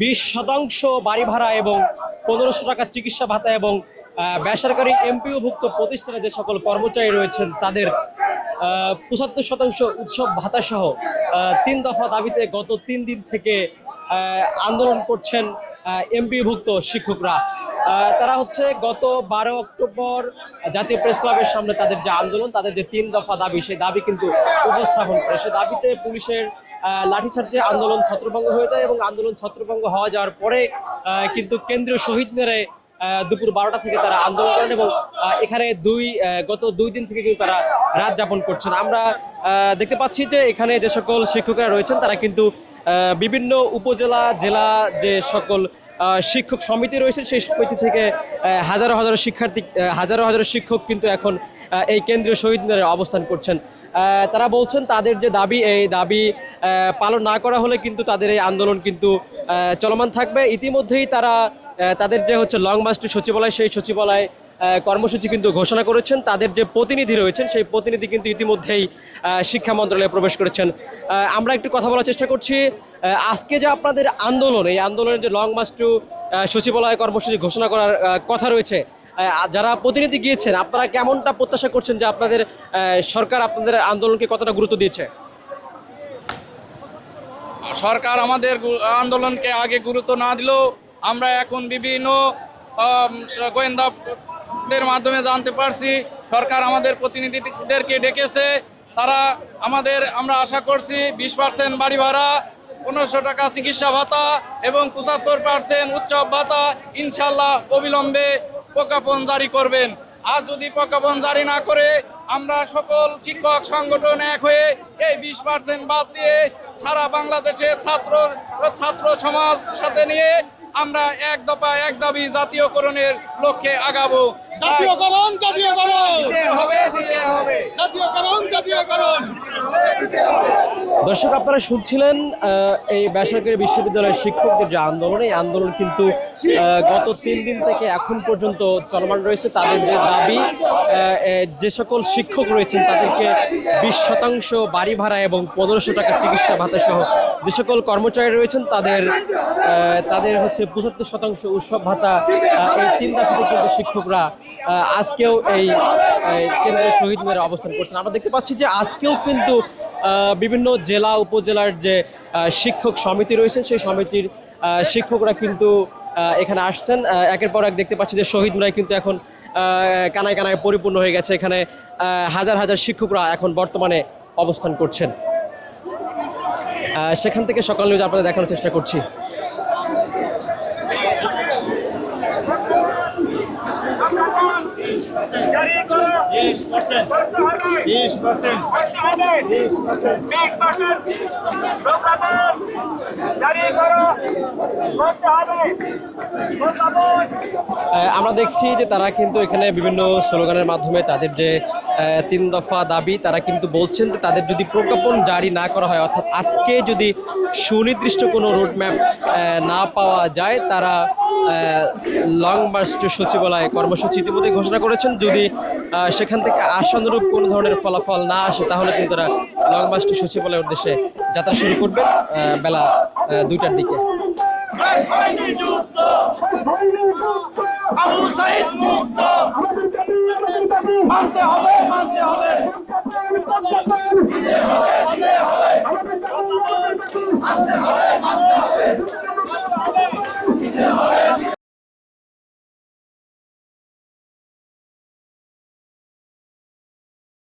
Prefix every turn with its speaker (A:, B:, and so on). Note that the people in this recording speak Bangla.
A: বিশ শতাংশ বাড়ি ভাড়া এবং পনেরোশো টাকা চিকিৎসা ভাতা এবং বেসরকারি এমপিওভুক্ত প্রতিষ্ঠানে যে সকল কর্মচারী রয়েছেন, তাদের পঁচাত্তর শতাংশ উৎসব ভাতা সহ তিন দফা দাবিতে গত তিন দিন থেকে আন্দোলন করছেন এমপিভুক্ত শিক্ষকরা। তারা হচ্ছে গত বারো অক্টোবর জাতীয় প্রেস ক্লাবের সামনে তাদের যে আন্দোলন, তাদের যে তিন দফা দাবি, সেই দাবি কিন্তু উপস্থাপন করে। সে দাবিতে পুলিশের লাঠিচার্জে আন্দোলন ছত্রভঙ্গ হয়ে যায় এবং আন্দোলন ছত্রভঙ্গ হওয়া যাওয়ার পরে কিন্তু কেন্দ্রীয় শহীদ আহ, দুপুর বারোটা থেকে তারা আন্দোলন করেন এবং এখানে দুই গত দুই দিন থেকে কিন্তু তারা রাত যাপন করছেন। আমরা দেখতে পাচ্ছি যে এখানে যে সকল শিক্ষকরা রয়েছেন তারা কিন্তু বিভিন্ন উপজেলা জেলা যে সকল শিক্ষক সমিতি রয়েছে সেই সমিতি থেকে হাজারো হাজারো শিক্ষার্থী হাজারো হাজারো শিক্ষক কিন্তু এখন এই কেন্দ্রীয় শহীদ মিনারে অবস্থান করছেন। তারা বলছেন তাদের যে দাবি, এই দাবি পালন না করা হলে কিন্তু তাদের এই আন্দোলন কিন্তু চলমান থাকবে। ইতিমধ্যেই তারা তাদের যে হচ্ছে লং মাস্টার সচিবালয়, সেই সচিবালয় কর্মসূচি কিন্তু ঘোষণা করেছেন। তাদের যে প্রতিনিধি রয়েছেন, সেই প্রতিনিধি কিন্তু ইতিমধ্যেই শিক্ষা মন্ত্রণালয়ে প্রবেশ করেছেন। আমরা একটু কথা বলার চেষ্টা করছি। আজকে যে আপনাদের আন্দোলন, এই আন্দোলনের যে লং মাস্ট টু সচিবালয় কর্মসূচি ঘোষণা করার কথা রয়েছে যারা প্রতিনিধি গিয়েছেন, আপনারা কেমনটা প্রত্যাশা করছেন যে আপনাদের সরকার আপনাদের আন্দোলনকে কতটা গুরুত্ব দিয়েছে?
B: সরকার আমাদের আন্দোলনকে আগে গুরুত্ব না দিলেও আমরা এখন বিভিন্ন গোয়েন্দাদের মাধ্যমে জানতে পারছি। সরকার আমাদের প্রতিনিধিদেরকে ডেকেছে। তারা আমাদের, আমরা আশা করছি বিশ পার্সেন্ট বাড়ি ভাড়া, পনেরোশো টাকা চিকিৎসা ভাতা এবং পঁচাত্তর পার্সেন্ট উৎসব ভাতা ইনশাল্লাহ অবিলম্বে প্রজ্ঞাপন জারি করবেন। আর যদি প্রজ্ঞাপন জারি না করে, আমরা সকল শিক্ষক সংগঠন এক হয়ে এই বিশ পার্সেন্ট বাদ দিয়ে সারা বাংলাদেশের ছাত্র ছাত্র সমাজ সাথে নিয়ে আমরা এক দফা এক দাবি জাতীয়করণের লক্ষ্যে আগাবো।
C: জাতীয়করণ জাতীয়করণ।
B: দিতে হবে দিতে হবে।
C: জাতীয়করণ জাতীয়করণ।
A: দর্শক আপনারা শুনছিলেন আহ, এই বেসরকারি বিশ্ববিদ্যালয়ের শিক্ষকদের যে আন্দোলন এই আন্দোলন কিন্তু গত তিন দিন থেকে এখন পর্যন্ত চলমান রয়েছে। তাদের যে দাবি আহ, যে সকল শিক্ষক রয়েছেন তাদেরকে বিশ শতাংশ বাড়ি ভাড়া এবং পনেরোশো টাকা চিকিৎসা ভাতা সহ যে সকল কর্মচারী রয়েছেন তাদের আহ, তাদের হচ্ছে পঁচাত্তর শতাংশ উৎসব ভাতা এই তিন দাবিতে কিন্তু শিক্ষকরা আজকেও এই কেন্দ্রীয় শহীদ মিনারে অবস্থান করছেন। আমরা দেখতে পাচ্ছি যে আজকেও কিন্তু বিভিন্ন জেলা, উপজেলার যে শিক্ষক সমিতি রয়েছেন, সেই সমিতির শিক্ষকরা কিন্তু এখানে আসছেন। একের পর এক দেখতে পাচ্ছি যে শহীদ মিনার কিন্তু এখন কানায় কানায় পরিপূর্ণ হয়ে গেছে। এখানে হাজার হাজার শিক্ষকরা এখন বর্তমানে অবস্থান করছেন। সেখান থেকে সকাল নিউজ আপনাদের দেখানোর চেষ্টা করছি
C: বিশ পার্সেন্ট
D: জারি করো করতে হবে
A: আহ, আমরা দেখছি যে তারা কিন্তু এখানে বিভিন্ন স্লোগানের মাধ্যমে তাদের যে তিন দফা দাবি, তারা কিন্তু বলছেন যে তাদের যদি প্রজ্ঞাপন জারি না করা হয়, অর্থাৎ আজকে যদি সুনির্দিষ্ট কোনো রোডম্যাপ না পাওয়া যায়, তারা লং মার্চ টু সচিবালয় কর্মসূচি ইতিমধ্যে ঘোষণা করেছেন। যদি সেখান থেকে আশানুরূপ কোনো ধরনের ফলাফল না আসে, তাহলে কিন্তু তারা লং মার্চ টু সচিবালয়ের উদ্দেশ্যে যাত্রা শুরু করবেন বেলা দুইটার দিকে।
B: হবে, মানতে হবে।
D: আমাদের